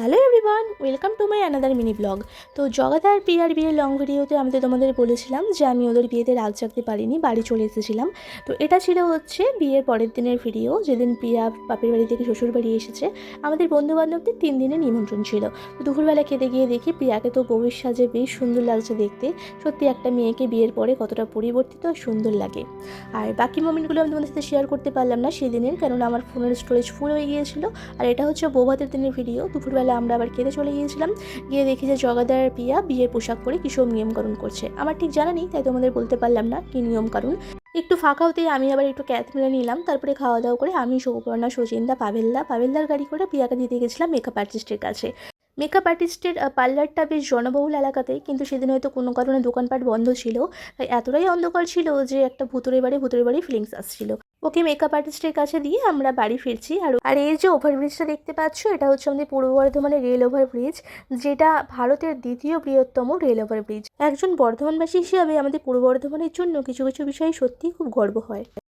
Hello everyone welcome to my another mini blog তো জগাদার peer বিয়ের লং ভিডিওতে আমি তো তোমাদের বলেছিলাম যে আমি ওদের বিয়েতে রাত জাগতে পারিনি, বাড়ি চলে এসেছিলাম। তো এটা ছিল হচ্ছে বিয়ের পরের দিনের ভিডিও যেদিন প্রিয়া বাপের বাড়ি থেকে শ্বশুর বাড়ি এসেছে। আমাদের বন্ধু বান্ধবদের তিন দিনের নিমন্ত্রণ ছিল। তো দুপুরবেলা খেতে গিয়ে দেখি প্রিয়াকে তো বউয়ের সাজে বেশ সুন্দর লাগছে দেখতে। সত্যি একটা মেয়েকে বিয়ের পরে কতটা পরিবর্তিত আর সুন্দর লাগে। আর বাকি মোমেন্টগুলো আমি তোমাদের সাথে শেয়ার করতে পারলাম না সেদিনের, কেননা আমার ফোনের স্টোরেজ ফুল হয়ে গিয়েছিল। আর এটা হচ্ছে বৌভাতের দিনের ভিডিও দুপুরবেলা আমরা আবার খেতে চলে গিয়েছিলাম। গিয়ে দেখি যে জগাদার পিয়া বিয়ের পোশাক পরে কিসব নিয়মকানুন করছে। আমার ঠিক জানা নেই, তাই তোমাদের বলতে পারলাম না কি নিয়মকানুন। একটু ফাঁকা হতেই আমি আবার একটু ক্যাথ মেরে নিলাম, তারপরে খাওয়া দাওয়া করে আমি সৌপর্ণা সচিন্দা, পাভেলদা, পাভেলদার গাড়ি করে প্রিয়াকে দিতে গেছিলাম মেকআপ আর্টিস্টের কাছে। মেকআপ আর্টিস্টের পার্লারটা বেশ জনবহুল এলাকাতে, কিন্তু সেদিন হয়তো কোনো কারণে দোকানপাট বন্ধ ছিল, তাই এতটাই অন্ধকার ছিল যে একটা ভুতুরে বাড়ি ভুতুরে বাড়ি ফিলিংস আসছিল। ওকে মেকআপ আর্টিস্টের কাছে দিয়ে আমরা বাড়ি ফিরছি। আর আর এই যে ওভারব্রিজটা দেখতে পাচ্ছ, এটা হচ্ছে আমাদের পূর্ব বর্ধমানের রেল ওভারব্রিজ যেটা ভারতের দ্বিতীয় বৃহত্তম রেল ওভারব্রিজ একজন বর্ধমানবাসী হিসেবে আমাদের পূর্ব বর্ধমানের জন্য কিছু কিছু বিষয়ে সত্যিই খুব গর্ব হয়।